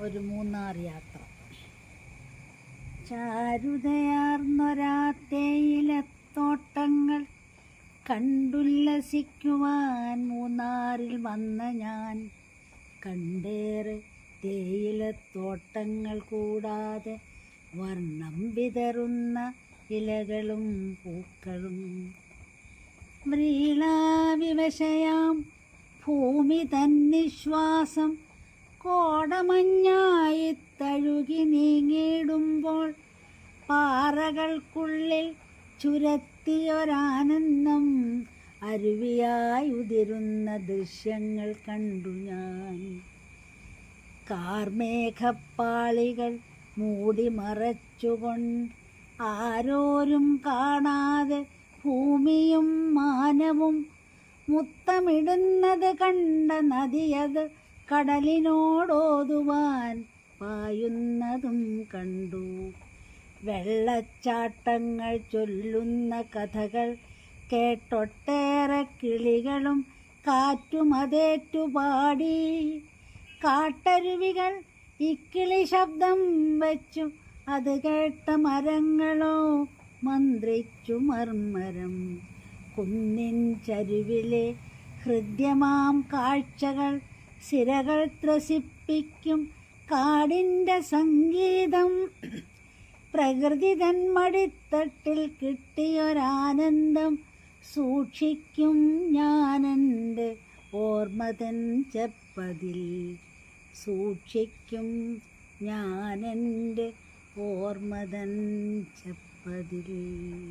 ഒരു മൂന്നാർ യാത്ര. ചാരുതയാർന്നൊരാത്തേയിലത്തോട്ടങ്ങൾ കണ്ടുല്ലസിക്കുവാൻ മൂന്നാറിൽ വന്ന ഞാൻ. കണ്ടേറെ തേയിലത്തോട്ടങ്ങൾ കൂടാതെ വർണം വിതറുന്ന ഇലകളും പൂക്കളും. വ്രീളാവിവശയാം ഭൂമി തന്നിശ്വാസം കോടമഞ്ഞായി തഴുകി നീങ്ങിടുമ്പോൾ പാറകൾക്കുള്ളിൽ ചുരത്തിയൊരാനന്ദം അരുവിയായി ഉതിരുന്ന ദൃശ്യങ്ങൾ കണ്ടു ഞാൻ. കാർമേഘപ്പാളികൾ മൂടി മറച്ചുകൊണ്ട് ആരോരും കാണാതെ ഭൂമിയും മാനവും മുത്തമിടുന്നത് കണ്ട നദിയത് കടലിനോടോതുവാൻ പായുന്നതും കണ്ടു. വെള്ളച്ചാട്ടങ്ങൾ ചൊല്ലുന്ന കഥകൾ കേട്ടൊട്ടേറെ കിളികളും കാറ്റുമതേറ്റുപാടി പാടി കാട്ടരുവികൾ ഇക്കിളി ശബ്ദം വെച്ചു. അത് കേട്ട മരങ്ങളോ മന്ത്രിച്ചു മർമ്മരം. കുന്നിൻ ചരുവിലെ ഹൃദ്യമാം കാഴ്ചകൾ സിരകൾ ത്രസിപ്പിക്കും കാടിന്റെ സംഗീതം. പ്രകൃതി തൻ മടിത്തട്ടിൽ കിട്ടിയൊരാനന്ദം സൂക്ഷിക്കും ഞാനെന്റെ ഓർമ്മതൻ ചെപ്പതിൽ. സൂക്ഷിക്കും ഞാനെന്റെ ഓർമ്മതൻ ചെപ്പതിൽ.